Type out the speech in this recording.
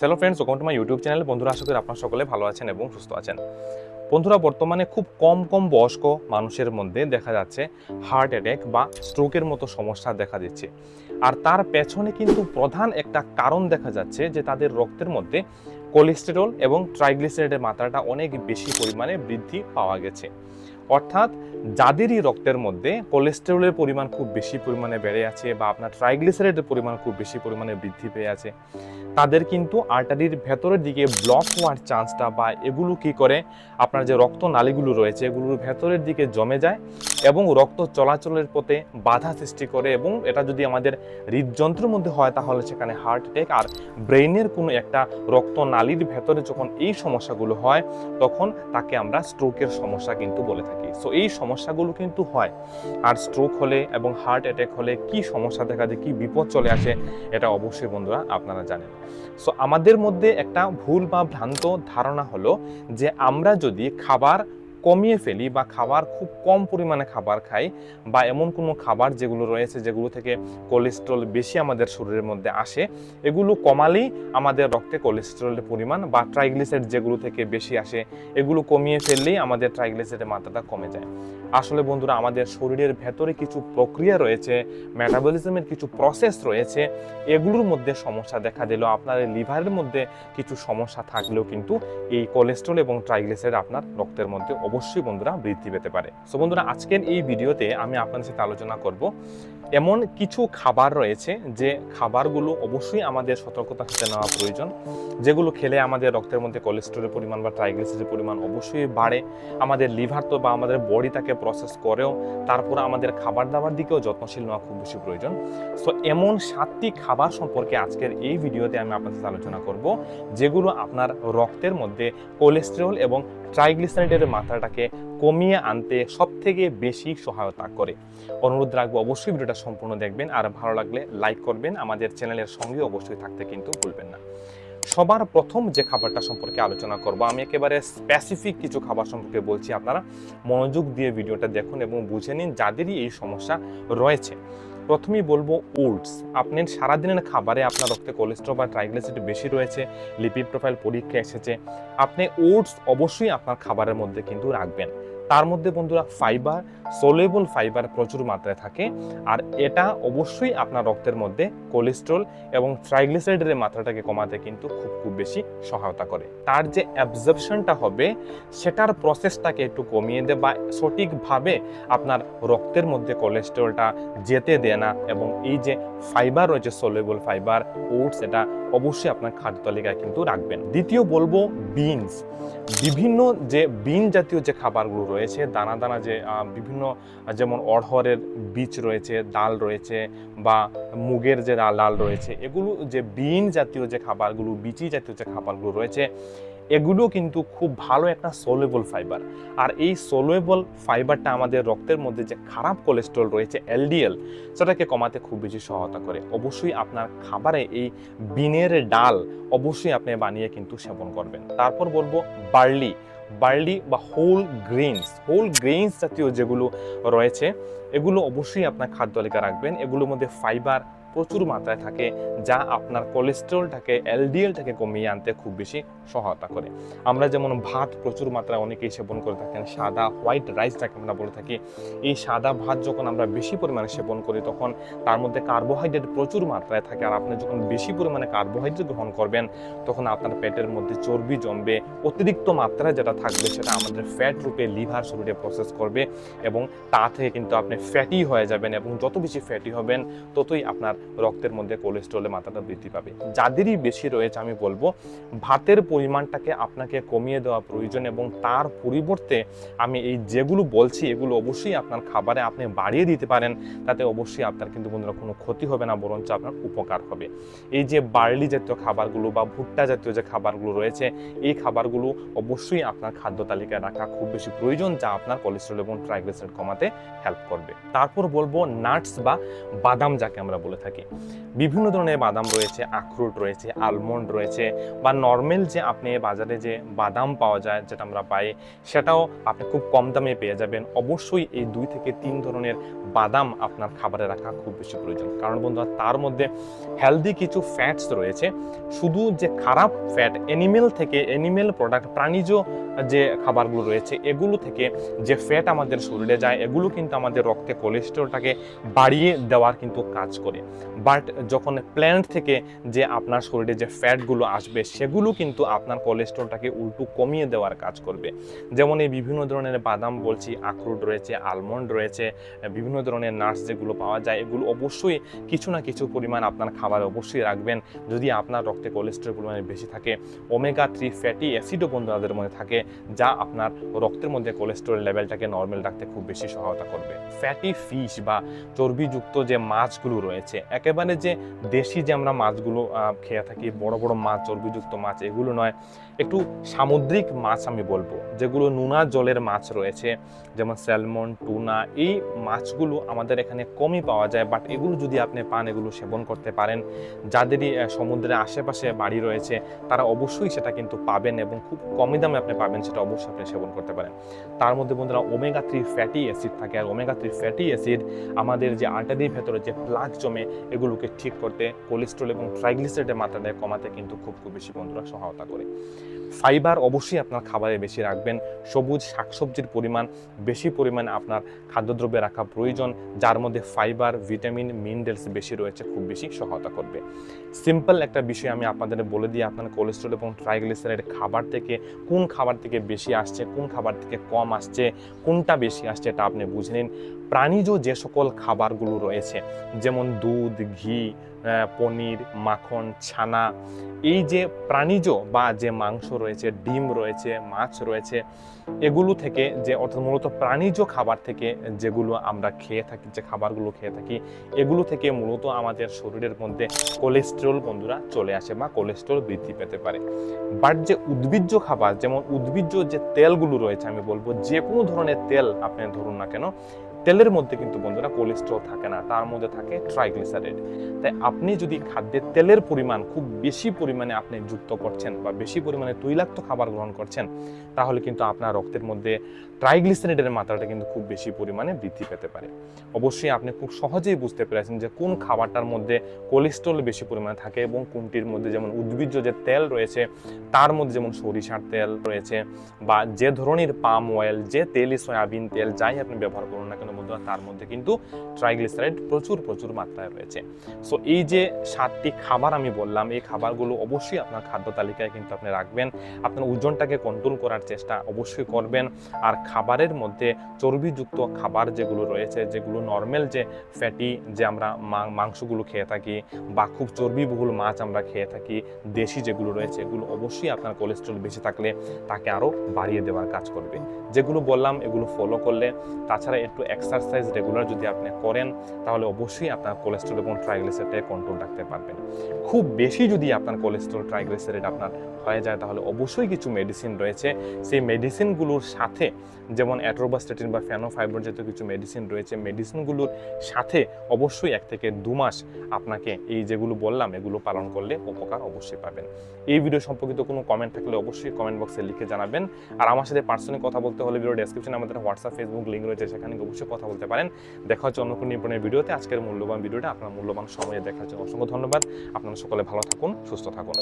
Hello friends welcome to my YouTube channel বন্ধুরা, আশা করি আপনারা সকলে ভালো আছেন এবং সুস্থ আছেন। বন্ধুরা, বর্তমানে খুব কম কম বয়স্ক মানুষের মধ্যে দেখা যাচ্ছে হার্ট অ্যাটাক বা স্ট্রোকের মতো সমস্যা দেখা দিচ্ছে। আর তার পেছনে কিন্তু প্রধান একটা কারণ দেখা যাচ্ছে যে তাদের রক্তের মধ্যে কোলেস্টেরল এবং ট্রাইগ্লিসারাইডের মাত্রাটা অনেক বেশি পরিমাণে বৃদ্ধি পাওয়া গেছে। অর্থাৎ যাদেরই রক্তের মধ্যে কোলেস্টেরলের পরিমাণ খুব বেশি পরিমাণে বেড়ে আছে বা আপনার ট্রাইগ্লিসারাইডের পরিমাণ খুব বেশি পরিমাণে বৃদ্ধি পেয়ে আছে, তাদের কিন্তু আর্টারির ভেতরের দিকে ব্লক হওয়ার চান্সটা বা এগুলো কি করে, আপনার যে রক্ত নালীগুলো রয়েছে এগুলোর ভেতরের দিকে জমে যায় এবং রক্ত চলাচলের পথে বাধা সৃষ্টি করে এবং এটা যদি আমাদের হৃদযন্ত্রের মধ্যে হয় তাহলে সেখানে হার্ট অ্যাটাক আর ব্রেইনের কোনো একটা রক্ত নালীর ভেতরে যখন এই সমস্যাগুলো হয়, তখন তাকে আমরা স্ট্রোকের সমস্যা কিন্তু বলে থাকি। সো এই সমস্যাগুলো কিন্তু হয়। আর স্ট্রোক হলে এবং হার্ট অ্যাট্যাক হলে কি সমস্যা দেখা যায় কি বিপদ চলে আসে, এটা অবশ্যই বন্ধুরা আপনারা জানেন। সো আমাদের মধ্যে একটা ভুল বা ভ্রান্ত ধারণা হলো যে আমরা যদি খাবার কমিয়ে ফেলি বা খাবার খুব কম পরিমাণে খাবার খাই বা এমন কোনো খাবার যেগুলো রয়েছে যেগুলো থেকে কোলেস্ট্রল বেশি আমাদের শরীরের মধ্যে আসে, এগুলো কমালেই আমাদের রক্তে কোলেস্ট্রলের পরিমাণ বা ট্রাইগ্লিসাইড যেগুলো থেকে বেশি আসে, এগুলো কমিয়ে ফেললেই আমাদের ট্রাইগ্লিসাইডের মাত্রাটা কমে যায়। আসলে বন্ধুরা, আমাদের শরীরের ভেতরে কিছু প্রক্রিয়া রয়েছে মেটাবলিজমের কিছু প্রসেস রয়েছে, এগুলোর মধ্যে সমস্যা দেখা দিল। আপনার লিভারের মধ্যে কিছু সমস্যা থাকলেও কিন্তু এই কোলেস্ট্রল এবং ট্রাইগ্লিসাইড আপনার রক্তের মধ্যে অবশ্যই বন্ধুরা বৃদ্ধি পেতে পারে। সো বন্ধুরা, আজকের এই ভিডিওতে আমি আপনাদের সাথে আলোচনা করব এমন কিছু খাবার রয়েছে যে খাবারগুলো অবশ্যই আমাদের সতর্কতার সাথে নেওয়া প্রয়োজন। যেগুলো খেলে আমাদের রক্তের মধ্যে কোলেস্ট্রলের পরিমাণ বা ট্রাইগ্লিসাইডের পরিমাণ অবশ্যই বাড়ে। আমাদের লিভার তো বা আমাদের বডি তাকে প্রসেস করেও তারপর আমাদের খাবার দাবার দিকেও যত্নশীল নেওয়া খুব বেশি প্রয়োজন। সো এমন সাতটি খাবার সম্পর্কে আজকের এই ভিডিওতে আমি আপনার সাথে আলোচনা করব, যেগুলো আপনার রক্তের মধ্যে কোলেস্টেরল এবং ট্রাইগ্লিসারাইডের মাত্রাটাকে কমিয়ে আনতে সব থেকে বেশি সহায়তা করে। অনুরোধ রাখব অবশ্যই ভিডিওটা সম্পূর্ণ দেখবেন। আর ভালো লাগলে লাইক করবেন। আমাদের চ্যানেলের সঙ্গে অবশ্যই থাকতে কিন্তু ভুলবেন না। সবার প্রথম যে খাবারটা সম্পর্কে আলোচনা করব, আমি একেবারে স্পেসিফিক কিছু খাবার সম্পর্কে বলছি। আপনারা মনোযোগ দিয়ে ভিডিওটা দেখুন এবং বুঝে নিন যাদেরই এই সমস্যা রয়েছে। প্রথমেই বলব ওটস। আপনি সারাদিনের খাবারে আপনার রক্তে কোলেস্ট্রল বা ট্রাইগ্লিসাইড বেশি রয়েছে লিপিড প্রোফাইল পরীক্ষা এসেছে। আপনি ওটস অবশ্যই আপনার খাবারের মধ্যে কিন্তু রাখবেন। তার মধ্যে বন্ধুরা ফাইবার সোলেবল ফাইবার প্রচুর মাত্রায় থাকে। আর এটা অবশ্যই আপনার রক্তের মধ্যে কোলেস্ট্রল এবং ট্রাইগ্লিসাইডের মাত্রাটাকে কমাতে কিন্তু খুব খুব বেশি সহায়তা করে। তার যে অ্যাবজর্পশনটা হবে, সেটার প্রসেসটাকে একটু কমিয়ে দেয় বা সঠিকভাবে আপনার রক্তের মধ্যে কোলেস্ট্রলটা যেতে দেয় না এবং এই যে ফাইবার রয়েছে সোলেবল ফাইবার ওটস এটা অবশ্যই আপনার খাদ্য তালিকায় কিন্তু রাখবেন। দ্বিতীয় বলব বিনস বিভিন্ন যে বিন জাতীয় যে খাবারগুলো রয়েছে দানা দানা যে বিভিন্ন যেমন অড়হরের বীজ রয়েছে, ডাল রয়েছে বা মুগের যে ডাল রয়েছে, এগুলো যে বিন জাতীয় যে খাবারগুলো, বিচি জাতীয় যে খাবারগুলো রয়েছে, এগুলো কিন্তু খুব ভালো একটা সোলেবল ফাইবার আর এই সোলেবল ফাইবারটা আমাদের রক্তের মধ্যে যে খারাপ কোলেস্ট্রল রয়েছে এলডিএল সেটাকে কমাতে খুব বেশি সহায়তা করে। অবশ্যই আপনার খাবারে এই বিনের ডাল অবশ্যই আপনি বানিয়ে কিন্তু সেবন করবেন। তারপর বলব বার্লি। বার্লি বা হোল গ্রেনস হোল গ্রেনস জাতীয় যেগুলো রয়েছে, এগুলো অবশ্যই আপনার খাদ্য তালিকা রাখবেন। এগুলোর মধ্যে ফাইবার প্রচুর মাত্রায় থাকে, যা আপনার কোলেস্ট্রলটাকে এলডিএলটাকে কমিয়ে আনতে খুব বেশি সহায়তা করে। আমরা যেমন ভাত প্রচুর মাত্রায় অনেকেই সেবন করে থাকেন, সাদা হোয়াইট রাইসটাকে আমরা বলে থাকি। এই সাদা ভাত যখন আমরা বেশি পরিমাণে সেবন করি, তখন তার মধ্যে কার্বোহাইড্রেট প্রচুর মাত্রায় থাকে। আর আপনি যখন বেশি পরিমাণে কার্বোহাইড্রেট গ্রহণ করবেন, তখন আপনার পেটের মধ্যে চর্বি জমবে। অতিরিক্ত মাত্রায় যেটা থাকবে, সেটা আমাদের ফ্যাট রূপে লিভার শরীরে প্রসেস করবে এবং তা থেকে কিন্তু আপনি ফ্যাটি হয়ে যাবেন এবং যত বেশি ফ্যাটি হবেন, ততই আপনার রক্তের মধ্যে কোলেস্ট্রলের মাত্রাটা বৃদ্ধি পাবে। যাদেরই বেশি রয়েছে, আমি বলব, ভাতের পরিমাণটাকে আপনাকে কমিয়ে দেওয়া প্রয়োজন এবং তার পরিবর্তে আমি এই যেগুলো বলছি, এগুলো অবশ্যই আপনার খাবারে আপনি বাড়িয়ে দিতে পারেন। তাতে অবশ্যই আপনার কিন্তু বন্ধুরা কোনো ক্ষতি হবে না, বরঞ্চ আপনার উপকার হবে। এই যে বার্লি জাতীয় খাবারগুলো বা ভুট্টা জাতীয় যে খাবারগুলো রয়েছে, এই খাবারগুলো অবশ্যই আপনার খাদ্য তালিকায় রাখা খুব বেশি প্রয়োজন, যা আপনার কোলেস্ট্রল এবং ট্রাইগ্লিসাইড কমাতে হেল্প করবে। তারপর বলব নাটস বা বাদাম, যাকে আমরা বলে থাকি। থাকি। বিভিন্ন ধরনের বাদাম রয়েছে, আখরোট রয়েছে আলমন্ড রয়েছে বা নর্মাল যে আপনি বাজারে যে বাদাম পাওয়া যায় যেটা আমরা পাই, সেটাও আপনি খুব কম দামে পেয়ে যাবেন। অবশ্যই এই দুই থেকে তিন ধরনের বাদাম আপনার খাবারে রাখা খুব বেশি প্রয়োজন। কারণ বন্ধুরা, তার মধ্যে হেলদি কিছু ফ্যাটস রয়েছে। শুধু যে খারাপ ফ্যাট অ্যানিমেল থেকে অ্যানিমেল প্রোডাক্ট প্রাণীজ যে খাবারগুলো রয়েছে, এগুলো থেকে যে ফ্যাট আমাদের শরীরে যায়, এগুলো কিন্তু আমাদের রক্তে কোলেস্টেরলটাকে বাড়িয়ে দেওয়ার কিন্তু কাজ করে। বাট যখন প্ল্যান্ট থেকে যে আপনার শরীরে যে ফ্যাটগুলো আসবে, সেগুলো কিন্তু আপনার কোলেস্ট্রলটাকে উল্টো কমিয়ে দেওয়ার কাজ করবে। যেমন এই বিভিন্ন ধরনের বাদাম বলছি আখরোট রয়েছে আলমন্ড রয়েছে, বিভিন্ন ধরনের নাটস যেগুলো পাওয়া যায়, এগুলো অবশ্যই কিছু না কিছু পরিমাণ আপনার খাবার অবশ্যই রাখবেন। যদি আপনার রক্তে কোলেস্ট্রল পরিমাণে বেশি থাকে ওমেগা থ্রি ফ্যাটি অ্যাসিডও বন্ধুদের মধ্যে থাকে, যা আপনার রক্তের মধ্যে কোলেস্ট্রল লেভেলটাকে নর্মাল রাখতে খুব বেশি সহায়তা করবে। ফ্যাটি ফিশ বা চর্বিযুক্ত যে মাছগুলো রয়েছে একেবারে যে দেশি যে আমরা মাছগুলো খেয়ে থাকি, বড় বড় মাছ, চর্বিযুক্ত মাছ, এগুলো নয়। একটু সামুদ্রিক মাছ আমি বলব, যেগুলো নোনা জলের মাছ রয়েছে, যেমন স্যালমন, টুনা, এই মাছগুলো আমাদের এখানে কমই পাওয়া যায় বাট এগুলো যদি আপনি পান, এগুলো সেবন করতে পারেন। যাদেরই সমুদ্রের আশেপাশে বাড়ি রয়েছে, তারা অবশ্যই সেটা কিন্তু পাবেন এবং খুব কমই দামে আপনি পাবেন, সেটা অবশ্যই আপনি সেবন করতে পারেন। তার মধ্যে বন্ধুরা ওমেগা থ্রি ফ্যাটি অ্যাসিড থাকে, আর ওমেগা থ্রি ফ্যাটি অ্যাসিড আমাদের যে আর্টারির ভেতরে যে প্লাক জমে এগুলোকে ঠিক করতে কোলেস্ট্রল এবং ট্রাইগ্লিসাইডের মাত্রাটা কমাতে কিন্তু খুব খুব বেশি বন্ধুরা সহায়তা করে। ফাইবার অবশ্যই আপনার খাবারে বেশি রাখবেন, সবুজ শাকসবজির পরিমাণ, বেশি পরিমাণে আপনার খাদ্যদ্রব্যে রাখা প্রয়োজন, যার মধ্যে ফাইবার ভিটামিন মিনারেলস বেশি রয়েছে, খুব বেশি সহায়তা করবে। সিম্পল একটা বিষয় আমি আপনাদের বলে দিই, আপনার কোলেস্ট্রল এবং ট্রাইগ্লিসারাইড খাবার থেকে কোন খাবার থেকে বেশি আসছে, কোন খাবার থেকে কম আসছে, কোনটা বেশি আসছে এটা আপনি বুঝে নিন। প্রাণীজ যে সকল খাবারগুলো রয়েছে, যেমন দুধ, ঘি পনির, মাখন, ছানা, এই যে প্রাণীজ বা যে মাংস রয়েছে, ডিম রয়েছে, মাছ রয়েছে, এগুলো থেকে যে অর্থাৎ মূলত প্রাণীজ খাবার থেকে যেগুলো আমরা খেয়ে থাকি, যে খাবারগুলো খেয়ে থাকি, এগুলো থেকে মূলত আমাদের শরীরের মধ্যে কোলেস্টেরল বন্ধুরা চলে আসে বা কোলেস্টেরল বৃদ্ধি পেতে পারে। বাট যে উদ্ভিজ্জ খাবার, যেমন উদ্ভিজ্জ যে তেলগুলো রয়েছে, আমি বলব যে কোনো ধরনের তেল আপনি ধরুন না কেন তেলের মধ্যে কিন্তু বন্ধুরা কোলেস্ট্রল থাকে না, তার মধ্যে থাকে ট্রাইগ্লিসারাইড তাই আপনি যদি খাদ্যে তেলের পরিমাণ খুব বেশি পরিমাণে আপনি যুক্ত করছেন বা বেশি পরিমাণে তৈলাক্ত খাবার গ্রহণ করছেন, তাহলে কিন্তু আপনার রক্তের মধ্যে ট্রাইগ্লিসারাইডের মাত্রাটা কিন্তু খুব বেশি পরিমাণে বৃদ্ধি পেতে পারে। অবশ্যই আপনি খুব সহজেই বুঝতে পেরেছেন যে কোন খাবারটার মধ্যে কোলেস্ট্রল বেশি পরিমাণে থাকে এবং কোনটির মধ্যে যেমন উদ্ভিজ্জ যে তেল রয়েছে, তার মধ্যে যেমন সরিষার তেল রয়েছে বা যে ধরনের পাম অয়েল, যে তেলই সয়াবিন তেল যাই আপনি ব্যবহার করুন না কেন বন্ধুরা, তার মধ্যে কিন্তু ট্রাইগ্লিসারাইড প্রচুর প্রচুর মাত্রায় রয়েছে। সো এই যে সাতটি খাবার আমি বললাম, এই খাবারগুলো অবশ্যই আপনার খাদ্য তালিকায় কিন্তু আপনি রাখবেন। আপনার ওজনটাকে কন্ট্রোল করার চেষ্টা অবশ্যই করবেন। আর খাবারের মধ্যে চর্বিযুক্ত খাবার যেগুলো রয়েছে, যেগুলো নর্মাল যে ফ্যাটি যে আমরা মাংসগুলো খেয়ে থাকি বা খুব চর্বিবহুল মাছ আমরা খেয়ে থাকি, দেশি যেগুলো রয়েছে, এগুলো অবশ্যই আপনার কোলেস্ট্রল বেশি থাকলে তাকে আরও বাড়িয়ে দেওয়ার কাজ করবে। যেগুলো বললাম, এগুলো ফলো করলে। তাছাড়া একটু এক্সারসাইজ রেগুলার যদি আপনি করেন, তাহলে অবশ্যই আপনার কোলেস্ট্রল এবং ট্রাইগ্লিসারাইডে কন্ট্রোল রাখতে পারবেন। খুব বেশি যদি আপনার কোলেস্ট্রল ট্রাইগ্লিসারাইড আপনার হয়ে যায়, তাহলে অবশ্যই কিছু মেডিসিন রয়েছে। সেই মেডিসিনগুলোর সাথে, যেমন অ্যাট্রোবাস্টেটিন বা ফ্যানোফাইবার জাতীয় কিছু মেডিসিন রয়েছে মেডিসিনগুলোর সাথে অবশ্যই এক থেকে দু মাস আপনাকে এই যেগুলো বললাম, এগুলো পালন করলে উপকার অবশ্যই পাবেন। এই ভিডিও সম্পর্কিত কোনো কমেন্ট থাকলে অবশ্যই কমেন্ট বক্সে লিখে জানাবেন। আর আমার সাথে পার্সোনালি কথা বলতে হলে ভিডিও ডেসক্রিপশনে আমাদের হোয়াটসঅ্যাপ ফেসবুক লিঙ্ক রয়েছে, সেখানে অবশ্যই কথা বলতে পারেন। দেখা হচ্ছে অন্য কোনো নিপুণের ভিডিওতে। আজকের মূল্যবান ভিডিওটা আপনার মূল্যবান সময়ে দেখার জন্য অসংখ্য ধন্যবাদ। আপনারা সকলে ভালো থাকুন, সুস্থ থাকুন।